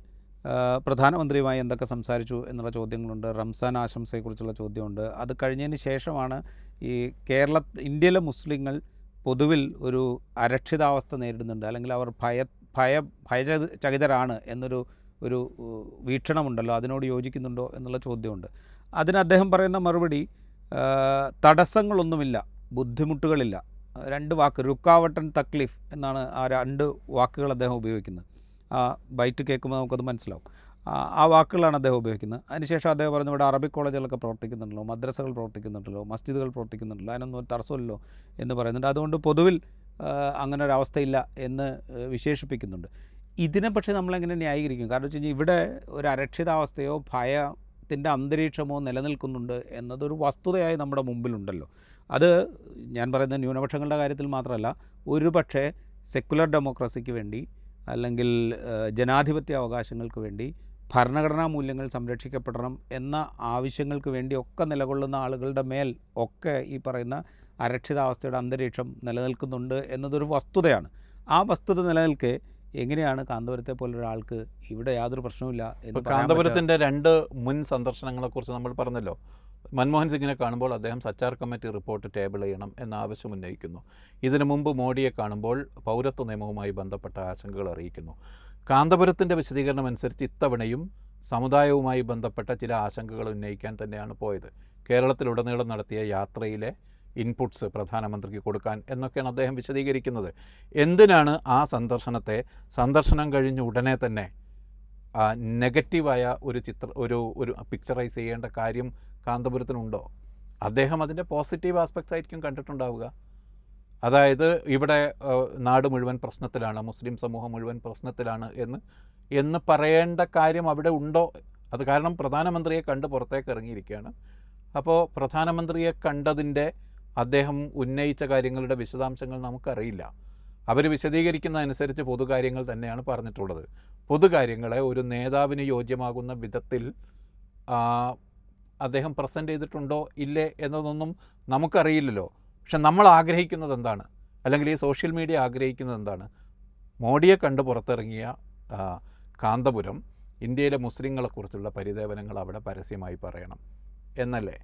പ്രധാനമന്ത്രിയുമായി എന്തൊക്കെ സംസാരിച്ചു എന്നുള്ള ചോദ്യങ്ങളുണ്ട്. റംസാൻ ആശംസയെക്കുറിച്ചുള്ള ചോദ്യമുണ്ട്. അത് കഴിഞ്ഞതിന് ശേഷമാണ് ഈ കേരള ഇന്ത്യയിലെ മുസ്ലിങ്ങൾ പൊതുവിൽ ഒരു അരക്ഷിതാവസ്ഥ നേരിടുന്നുണ്ട്. അല്ലെങ്കിൽ അവർ ഭയ ഭയ ഭയചകിതരാണ് ചകിതരാണ് എന്നൊരു ഒരു വീക്ഷണമുണ്ടല്ലോ. അതിനോട് യോജിക്കുന്നുണ്ടോ എന്നുള്ള ചോദ്യമുണ്ട്. അതിന് അദ്ദേഹം പറയുന്ന മറുപടി തടസ്സങ്ങളൊന്നുമില്ല ബുദ്ധിമുട്ടുകളില്ല. രണ്ട് വാക്ക് രുക്കാവട്ടൻ തക്ലീഫ് എന്നാണ് ആ രണ്ട് വാക്കുകൾ അദ്ദേഹം ഉപയോഗിക്കുന്നത്. ആ ബൈറ്റ് കേൾക്കുമ്പോൾ നമുക്കത് മനസ്സിലാവും. ആ വാക്കുകളാണ് അദ്ദേഹം ഉപയോഗിക്കുന്നത്. അതിനുശേഷം അദ്ദേഹം പറഞ്ഞു ഇവിടെ അറബിക് കോളേജുകളൊക്കെ പ്രവർത്തിക്കുന്നുണ്ടല്ലോ മദ്രസകൾ പ്രവർത്തിക്കുന്നുണ്ടല്ലോ മസ്ജിദുകൾ പ്രവർത്തിക്കുന്നുണ്ടല്ലോ അതിനൊന്നും ഒരു തടസ്സമില്ലല്ലോ എന്ന് പറയുന്നുണ്ട്. അതുകൊണ്ട് പൊതുവിൽ അങ്ങനെ ഒരു അവസ്ഥയില്ല എന്ന് വിശേഷിപ്പിക്കുന്നുണ്ട്. ഇതിനെ പക്ഷേ നമ്മളെങ്ങനെ ന്യായീകരിക്കും? കാരണം വെച്ച് കഴിഞ്ഞാൽ ഇവിടെ ഒരു അരക്ഷിതാവസ്ഥയോ ഭയത്തിന്റെ അന്തരീക്ഷമോ നിലനിൽക്കുന്നുണ്ട് എന്നതൊരു വസ്തുതയായി നമ്മുടെ മുമ്പിലുണ്ടല്ലോ. അത് ഞാൻ പറയുന്ന ന്യൂനപക്ഷങ്ങളുടെ കാര്യത്തിൽ മാത്രമല്ല ഒരു പക്ഷേ സെക്കുലർ ഡെമോക്രസിക്ക് വേണ്ടി അല്ലെങ്കിൽ ജനാധിപത്യ അവകാശങ്ങൾക്ക് വേണ്ടി ഭരണഘടനാ മൂല്യങ്ങൾ സംരക്ഷിക്കപ്പെടണം എന്ന ആവശ്യങ്ങൾക്ക് വേണ്ടി ഒക്കെ നിലകൊള്ളുന്ന ആളുകളുടെ മേൽ ഒക്കെ ഈ പറയുന്ന അരക്ഷിതാവസ്ഥയുടെ അന്തരീക്ഷം നിലനിൽക്കുന്നുണ്ട് എന്നതൊരു വസ്തുതയാണ്. ആ വസ്തുത നിലനിൽക്കെ എങ്ങനെയാണ് കാന്തപുരത്തെ പോലെ ഒരാൾക്ക് ഇവിടെ യാതൊരു പ്രശ്നവുമില്ല കാന്തപുരത്തിന്റെ രണ്ട് മുൻ സന്ദർശനങ്ങളെക്കുറിച്ച് നമ്മൾ പറഞ്ഞല്ലോ. മൻമോഹൻ സിംഗിനെ കാണുമ്പോൾ അദ്ദേഹം സച്ചാർ കമ്മിറ്റി റിപ്പോർട്ട് ടേബിൾ ചെയ്യണം എന്ന ആവശ്യം ഉന്നയിക്കുന്നു. ഇതിനു മുമ്പ് മോഡിയെ കാണുമ്പോൾ പൗരത്വ നിയമവുമായി ബന്ധപ്പെട്ട ആശങ്കകൾ അറിയിക്കുന്നു. കാന്തപുരത്തിന്റെ വിശദീകരണം അനുസരിച്ച് ഇത്തവണയും സമുദായവുമായി ബന്ധപ്പെട്ട ചില ആശങ്കകൾ ഉന്നയിക്കാൻ തന്നെയാണ് പോയത്. കേരളത്തിലുടനീളം നടത്തിയ യാത്രയിലെ ഇൻപുട്സ് പ്രധാനമന്ത്രിക്ക് കൊടുക്കാൻ എന്നൊക്കെയാണ് അദ്ദേഹം വിശദീകരിക്കുന്നത്. എന്തിനാണ് ആ സന്ദർശനത്തെ സന്ദർശനം കഴിഞ്ഞ ഉടനെ തന്നെ നെഗറ്റീവായ ഒരു ചിത്ര ഒരു ഒരു പിക്ചറൈസ് ചെയ്യേണ്ട കാര്യം കാന്തപുരത്തിനുണ്ടോ? അദ്ദേഹം അതിന്റെ പോസിറ്റീവ് ആസ്പെക്ട്സ് ആയിരിക്കും കണ്ടിട്ടുണ്ടാവുക. അതായത് ഇവിടെ നാട് മുഴുവൻ പ്രശ്നത്തിലാണ് മുസ്ലിം സമൂഹം മുഴുവൻ പ്രശ്നത്തിലാണ് എന്ന് എന്ന് പറയേണ്ട കാര്യം അവിടെ ഉണ്ടോ? അത് കാരണം പ്രധാനമന്ത്രിയെ കണ്ട് പുറത്തേക്ക് ഇറങ്ങിയിരിക്കുകയാണ്. അപ്പോൾ പ്രധാനമന്ത്രിയെ കണ്ടതിന്റെ അദ്ദേഹം ഉന്നയിച്ച കാര്യങ്ങളുടെ വിശദാംശങ്ങൾ നമുക്കറിയില്ല. അവർ വിശദീകരിക്കുന്നതനുസരിച്ച് പൊതുകാര്യങ്ങൾ തന്നെയാണ് പറഞ്ഞിട്ടുള്ളത്. പൊതുകാര്യങ്ങളെ ഒരു നേതാവിന് യോജ്യമാകുന്ന വിധത്തിൽ അദ്ദേഹം പ്രസന്റ് ചെയ്തിട്ടുണ്ടോ ഇല്ലേ എന്നതൊന്നും നമുക്കറിയില്ലല്ലോ. പക്ഷെ നമ്മൾ ആഗ്രഹിക്കുന്നത് എന്താണ്? അല്ലെങ്കിൽ ഈ സോഷ്യൽ മീഡിയ ആഗ്രഹിക്കുന്നത് എന്താണ്? മോഡിയെ കണ്ട് പുറത്തിറങ്ങിയ കാന്തപുരം ഇന്ത്യയിലെ മുസ്ലിങ്ങളെക്കുറിച്ചുള്ള പരിദേവനങ്ങൾ അവിടെ പരസ്യമായി പറയണം. എന്നല്ലേ?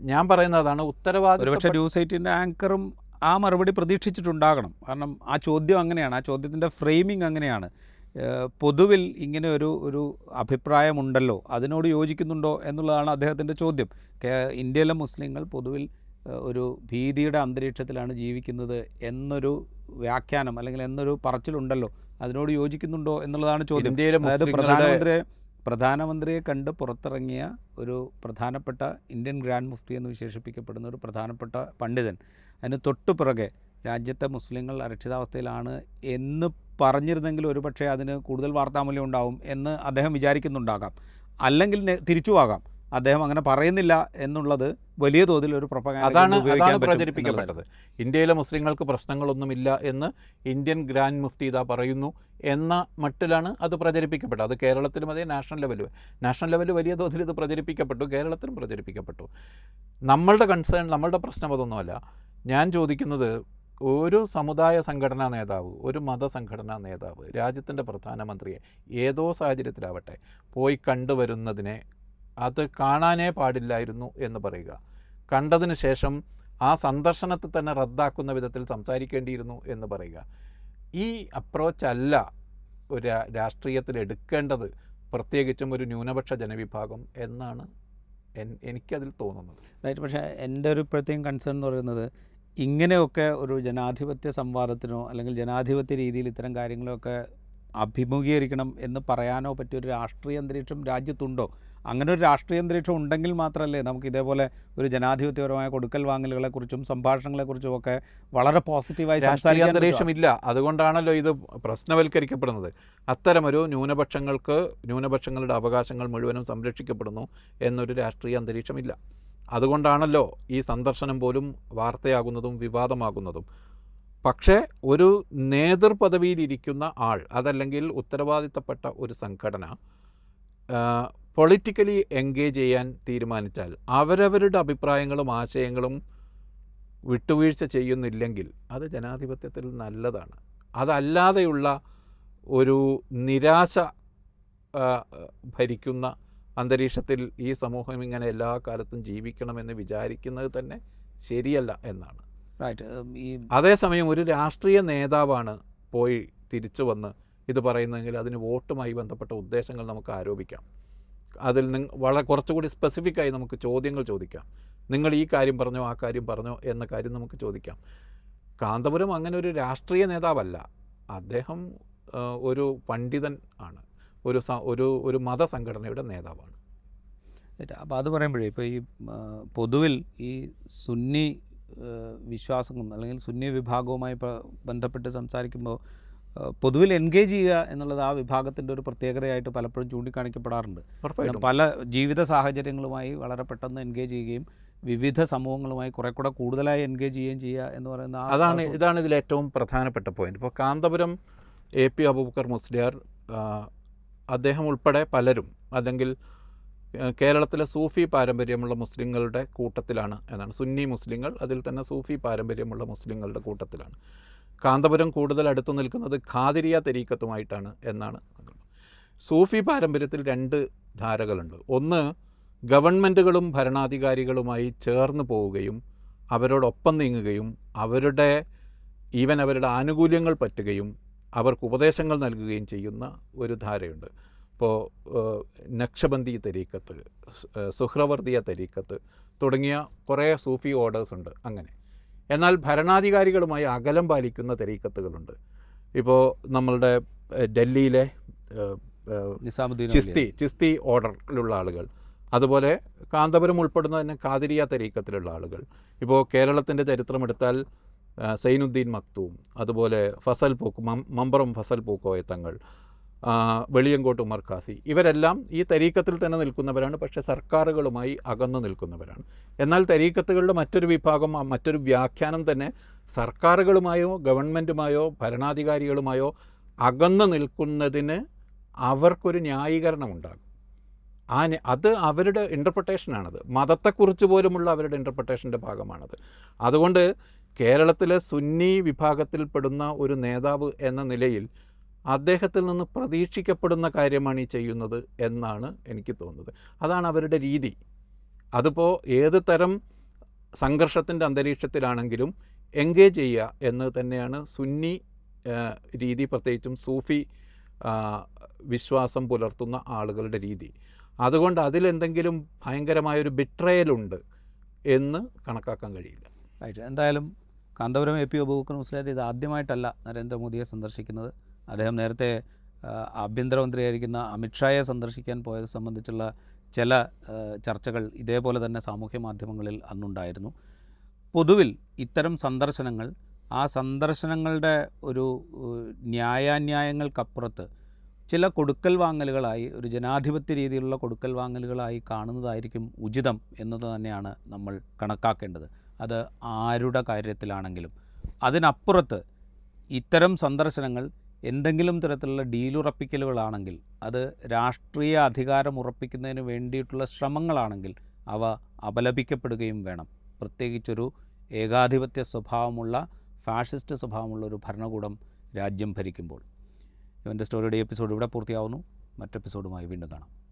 ഞാൻ പറയുന്നത് അതാണ് ഒരുപക്ഷെ ഉത്തരവാദിത്വ ന്യൂസ് എയ്റ്റിന്റെ ആങ്കറും ആ മറുപടി പ്രതീക്ഷിച്ചിട്ടുണ്ടാകണം. കാരണം ആ ചോദ്യം അങ്ങനെയാണ് ആ ചോദ്യത്തിന്റെ ഫ്രെയിമിംഗ് അങ്ങനെയാണ്. പൊതുവിൽ ഇങ്ങനെ ഒരു ഒരു അഭിപ്രായമുണ്ടല്ലോ അതിനോട് യോജിക്കുന്നുണ്ടോ എന്നുള്ളതാണ് അദ്ദേഹത്തിന്റെ ചോദ്യം. ഇന്ത്യയിലെ മുസ്ലിങ്ങൾ പൊതുവിൽ ഒരു ഭീതിയുടെ അന്തരീക്ഷത്തിലാണ് ജീവിക്കുന്നത് എന്നൊരു വ്യാഖ്യാനം അല്ലെങ്കിൽ എന്നൊരു പറച്ചിലുണ്ടല്ലോ അതിനോട് യോജിക്കുന്നുണ്ടോ എന്നുള്ളതാണ് ചോദ്യം. ഇന്ത്യയിലെ അതായത് പ്രധാനമന്ത്രി പ്രധാനമന്ത്രിയെ പ്രധാനമന്ത്രിയെ കണ്ട് പുറത്തിറങ്ങിയ ഒരു പ്രധാനപ്പെട്ട ഇന്ത്യൻ ഗ്രാൻഡ് മുഫ്തി എന്ന് വിശേഷിപ്പിക്കപ്പെടുന്ന ഒരു പ്രധാനപ്പെട്ട പണ്ഡിതൻ അതിന് തൊട്ടു പുറകെ രാജ്യത്തെ മുസ്ലിങ്ങൾ അരക്ഷിതാവസ്ഥയിലാണ് എന്ന് പറഞ്ഞിരുന്നെങ്കിൽ ഒരുപക്ഷെ അതിന് കൂടുതൽ വാർത്താമൂല്യം ഉണ്ടാവും എന്ന് അദ്ദേഹം വിചാരിക്കുന്നുണ്ടാകാം. അല്ലെങ്കിൽ തിരിച്ചു തിരിച്ചുമാകാം അദ്ദേഹം അങ്ങനെ പറയുന്നില്ല എന്നുള്ളത് വലിയ തോതിൽ ഒരു അതാണ് അതാണ് പ്രചരിപ്പിക്കപ്പെട്ടത്. ഇന്ത്യയിലെ മുസ്ലിങ്ങൾക്ക് പ്രശ്നങ്ങളൊന്നുമില്ല എന്ന് ഇന്ത്യൻ ഗ്രാൻഡ് മുഫ്തി ഇതാ പറയുന്നു എന്ന മട്ടിലാണ് അത് പ്രചരിപ്പിക്കപ്പെട്ടത്. അത് കേരളത്തിലും അതേ നാഷണൽ ലെവലിൽ നാഷണൽ ലെവലിൽ വലിയ തോതിൽ ഇത് പ്രചരിപ്പിക്കപ്പെട്ടു കേരളത്തിലും പ്രചരിപ്പിക്കപ്പെട്ടു. നമ്മളുടെ കൺസേൺ നമ്മളുടെ പ്രശ്നം അതൊന്നുമല്ല. ഞാൻ ചോദിക്കുന്നത് ഒരു സമുദായ സംഘടനാ നേതാവ് ഒരു മതസംഘടനാ നേതാവ് രാജ്യത്തിന്റെ പ്രധാനമന്ത്രിയെ ഏതോ സാഹചര്യത്തിലാവട്ടെ പോയി കണ്ടുവരുന്നതിനെ അത് കാണാനേ പാടില്ലായിരുന്നു എന്ന് പറയുക. കണ്ടതിന് ശേഷം ആ സന്ദർശനത്തെ തന്നെ റദ്ദാക്കുന്ന വിധത്തിൽ സംസാരിക്കേണ്ടിയിരുന്നു എന്ന് പറയുക. ഈ അപ്രോച്ച് അല്ല ഒരു രാഷ്ട്രീയത്തിൽ എടുക്കേണ്ടത്. പ്രത്യേകിച്ചും ഒരു ന്യൂനപക്ഷ ജനവിഭാഗം എന്നാണ് എനിക്കതിൽ തോന്നുന്നത്. റൈറ്റ് പക്ഷേ എന്റെ ഒരു പ്രത്യേകം കൺസേൺ എന്ന് പറയുന്നത് ഇങ്ങനെയൊക്കെ ഒരു ജനാധിപത്യ സംവാദത്തിനോ അല്ലെങ്കിൽ ജനാധിപത്യ രീതിയിൽ ഇത്തരം കാര്യങ്ങളൊക്കെ അഭിമുഖീകരിക്കണം എന്ന് പറയാനോ പറ്റിയ ഒരു രാഷ്ട്രീയ അന്തരീക്ഷം രാജ്യത്തുണ്ടോ? അങ്ങനെ ഒരു രാഷ്ട്രീയ അന്തരീക്ഷം ഉണ്ടെങ്കിൽ മാത്രമല്ലേ നമുക്ക് ഇതേപോലെ ഒരു ജനാധിപത്യപരമായ കൊടുക്കൽ വാങ്ങലുകളെക്കുറിച്ചും സംഭാഷണങ്ങളെക്കുറിച്ചും ഒക്കെ വളരെ പോസിറ്റീവായി സംസാരിക്കാൻ അന്തരീക്ഷം ഇല്ല അതുകൊണ്ടാണല്ലോ ഇത് പ്രശ്നവൽക്കരിക്കപ്പെടുന്നത്. അത്തരമൊരു ന്യൂനപക്ഷങ്ങൾക്ക് ന്യൂനപക്ഷങ്ങളുടെ അവകാശങ്ങൾ മുഴുവനും സംരക്ഷിക്കപ്പെടുന്നു എന്നൊരു രാഷ്ട്രീയ അന്തരീക്ഷമില്ല. അതുകൊണ്ടാണല്ലോ ഈ സന്ദർശനം പോലും വാർത്തയാകുന്നതും വിവാദമാകുന്നതും. പക്ഷേ ഒരു നേതൃപദവിയിലിരിക്കുന്ന ആൾ അതല്ലെങ്കിൽ ഉത്തരവാദിത്തപ്പെട്ട ഒരു സംഘടന പൊളിറ്റിക്കലി എൻഗേജ് ചെയ്യാൻ തീരുമാനിച്ചാൽ അവരവരുടെ അഭിപ്രായങ്ങളും ആശയങ്ങളും വിട്ടുവീഴ്ച ചെയ്യുന്നില്ലെങ്കിൽ അത് ജനാധിപത്യത്തിൽ നല്ലതാണ്. അതല്ലാതെയുള്ള ഒരു നിരാശ ഭരിക്കുന്ന അന്തരീക്ഷത്തിൽ ഈ സമൂഹം ഇങ്ങനെ എല്ലാ കാലത്തും ജീവിക്കണമെന്ന് വിചാരിക്കുന്നത് തന്നെ ശരിയല്ല എന്നാണ്. റൈറ്റ് ഈ അതേസമയം ഒരു രാഷ്ട്രീയ നേതാവാണ് പോയി തിരിച്ചു വന്ന് ഇത് പറയുന്നതെങ്കിൽ അതിന് വോട്ടുമായി ബന്ധപ്പെട്ട ഉദ്ദേശങ്ങൾ നമുക്ക് ആരോപിക്കാം. അതിൽ നിങ്ങൾ വളരെ കുറച്ചുകൂടി സ്പെസിഫിക്കായി നമുക്ക് ചോദ്യങ്ങൾ ചോദിക്കാം. നിങ്ങൾ ഈ കാര്യം പറഞ്ഞോ ആ കാര്യം പറഞ്ഞോ എന്ന കാര്യം നമുക്ക് ചോദിക്കാം. കാന്തപുരം അങ്ങനെ ഒരു രാഷ്ട്രീയ നേതാവല്ല. അദ്ദേഹം ഒരു പണ്ഡിതൻ ആണ്. ഒരു സ- ഒരു ഒരു മതസംഘടനയുടെ നേതാവാണ്. അപ്പോൾ അത് പറയുമ്പോഴേ ഇപ്പോൾ ഈ പൊതുവിൽ ഈ സുന്നി വിശ്വാസങ്ങളും അല്ലെങ്കിൽ സുന്നി വിഭാഗവുമായി ബന്ധപ്പെട്ട് സംസാരിക്കുമ്പോൾ പൊതുവിൽ എൻഗേജ് ചെയ്യുക എന്നുള്ളത് ആ വിഭാഗത്തിന്റെ ഒരു പ്രത്യേകതയായിട്ട് പലപ്പോഴും ചൂണ്ടിക്കാണിക്കപ്പെടാറുണ്ട്. പല ജീവിത സാഹചര്യങ്ങളുമായി വളരെ പെട്ടെന്ന് എൻഗേജ് ചെയ്യുകയും വിവിധ സമൂഹങ്ങളുമായി കുറെ കൂടെ കൂടുതലായി എൻഗേജ് ചെയ്യുകയും ചെയ്യുക എന്ന് പറയുന്ന അതാണ് ഇതാണ് ഇതിൽ ഏറ്റവും പ്രധാനപ്പെട്ട പോയിന്റ് ഇപ്പോൾ കാന്തപുരം എ പി അബൂബക്കർ മുസ്ലിയാർ അദ്ദേഹം ഉൾപ്പെടെ പലരും അല്ലെങ്കിൽ കേരളത്തിലെ സൂഫി പാരമ്പര്യമുള്ള മുസ്ലിങ്ങളുടെ കൂട്ടത്തിലാണ് എന്നാണ്. സുന്നി മുസ്ലിങ്ങൾ അതിൽ തന്നെ സൂഫി പാരമ്പര്യമുള്ള മുസ്ലിങ്ങളുടെ കൂട്ടത്തിലാണ്. കാന്തപുരം കൂടുതൽ അടുത്ത് നിൽക്കുന്നത് ഖാദിരിയ തെരീക്കത്തുമായിട്ടാണ് എന്നാണ് സൂഫി പാരമ്പര്യത്തിൽ രണ്ട് ധാരകളുണ്ട്. ഒന്ന് ഗവൺമെന്റുകളും ഭരണാധികാരികളുമായി ചേർന്ന് പോവുകയും അവരോടൊപ്പം നീങ്ങുകയും അവരുടെ ഈവൻ അവരുടെ ആനുകൂല്യങ്ങൾ പറ്റുകയും അവർക്ക് ഉപദേശങ്ങൾ നൽകുകയും ചെയ്യുന്ന ഒരു ധാരയുണ്ട്. ഇപ്പോൾ നക്ഷബന്തി തരീക്കത്ത് സുഹ്രവർദ്ദിയ തരീക്കത്ത് തുടങ്ങിയ കുറേ സൂഫി ഓർഡേഴ്സ് ഉണ്ട് അങ്ങനെ. എന്നാൽ ഭരണാധികാരികളുമായി അകലം പാലിക്കുന്ന തെരീക്കത്തുകളുണ്ട്. ഇപ്പോൾ നമ്മളുടെ ഡൽഹിയിലെ നിസാമുദ്ദീൻ ചിസ്തി ചിസ്തി ഓർഡറിലുള്ള ആളുകൾ അതുപോലെ കാന്തപുരം ഉൾപ്പെടുന്ന തന്നെ കാതിരിയ തരീക്കത്തിലുള്ള ആളുകൾ. ഇപ്പോൾ കേരളത്തിന്റെ ചരിത്രമെടുത്താൽ സൈനുദ്ദീൻ മക്തൂം അതുപോലെ ഫസൽ പൂക്ക് മമ്പറം ഫസൽ പൂക്കോയ തങ്ങൾ വെളിയങ്കോട്ട് ഉമർ ഖാസി. ഇവരെല്ലാം ഈ തരീക്കത്തിൽ തന്നെ നിൽക്കുന്നവരാണ് പക്ഷേ സർക്കാരുകളുമായി അകന്നു നിൽക്കുന്നവരാണ്. എന്നാൽ തരീക്കത്തുകളുടെ മറ്റൊരു വിഭാഗം മറ്റൊരു വ്യാഖ്യാനം തന്നെ സർക്കാരുകളുമായോ ഗവൺമെന്റുമായോ ഭരണാധികാരികളുമായോ അകന്നു നിൽക്കുന്നതിന് അവർക്കൊരു ന്യായീകരണം ഉണ്ടാകും ആ അത് അവരുടെ ഇന്റർപ്രിട്ടേഷനാണത് മതത്തെക്കുറിച്ച് പോലുമുള്ള അവരുടെ ഇന്റർപ്രിട്ടേഷന്റെ ഭാഗമാണത്. അതുകൊണ്ട് കേരളത്തിലെ സുന്നി വിഭാഗത്തിൽപ്പെടുന്ന ഒരു നേതാവ് എന്ന നിലയിൽ അദ്ദേഹത്തിൽ നിന്ന് പ്രതീക്ഷിക്കപ്പെടുന്ന കാര്യമാണ് ഈ ചെയ്യുന്നത് എന്നാണ് എനിക്ക് തോന്നുന്നത്. അതാണ് അവരുടെ രീതി. അതിപ്പോൾ ഏത് തരം സംഘർഷത്തിന്റെ അന്തരീക്ഷത്തിലാണെങ്കിലും എൻഗേജ് ചെയ്യുക എന്ന് തന്നെയാണ് സുന്നി രീതി പ്രത്യേകിച്ചും സൂഫി വിശ്വാസം പുലർത്തുന്ന ആളുകളുടെ രീതി. അതുകൊണ്ട് അതിലെന്തെങ്കിലും ഭയങ്കരമായൊരു ബിട്രയലുണ്ട് എന്ന് കണക്കാക്കാൻ കഴിയില്ല. എന്തായാലും കാന്തപുരം എ പി അബൂബക്കർ മുസ്ലിയാർ ഇത് ആദ്യമായിട്ടല്ല നരേന്ദ്രമോദിയെ സന്ദർശിക്കുന്നത്. അദ്ദേഹം നേരത്തെ ആഭ്യന്തരമന്ത്രിയായിരിക്കുന്ന അമിത്ഷായെ സന്ദർശിക്കാൻ പോയത് സംബന്ധിച്ചുള്ള ചില ചർച്ചകൾ ഇതേപോലെ തന്നെ സാമൂഹ്യ മാധ്യമങ്ങളിൽ അന്നുണ്ടായിരുന്നു. പൊതുവിൽ ഇത്തരം സന്ദർശനങ്ങൾ ആ സന്ദർശനങ്ങളുടെ ഒരു ന്യായാന്യായങ്ങൾക്കപ്പുറത്ത് ചില കൊടുക്കൽ വാങ്ങലുകളായി ഒരു ജനാധിപത്യ രീതിയിലുള്ള കൊടുക്കൽ വാങ്ങലുകളായി കാണുന്നതായിരിക്കും ഉചിതം എന്നത് തന്നെയാണ് നമ്മൾ കണക്കാക്കേണ്ടത്. അത് ആരുടെ കാര്യത്തിലാണെങ്കിലും. അതിനപ്പുറത്ത് ഇത്തരം സന്ദർശനങ്ങൾ എന്തെങ്കിലും തരത്തിലുള്ള ഡീലുറപ്പിക്കലുകളാണെങ്കിൽ അത് രാഷ്ട്രീയ അധികാരം ഉറപ്പിക്കുന്നതിന് വേണ്ടിയിട്ടുള്ള ശ്രമങ്ങളാണെങ്കിൽ അവ അപലപിക്കപ്പെടുകയും വേണം. പ്രത്യേകിച്ചൊരു ഏകാധിപത്യ സ്വഭാവമുള്ള ഫാഷിസ്റ്റ് സ്വഭാവമുള്ള ഒരു ഭരണകൂടം രാജ്യം ഭരിക്കുമ്പോൾ. ഇവന്റെ സ്റ്റോറിയുടെ എപ്പിസോഡ് ഇവിടെ പൂർത്തിയാവുന്നു. മറ്റെപ്പിസോഡുമായി വീണ്ടും കാണാം.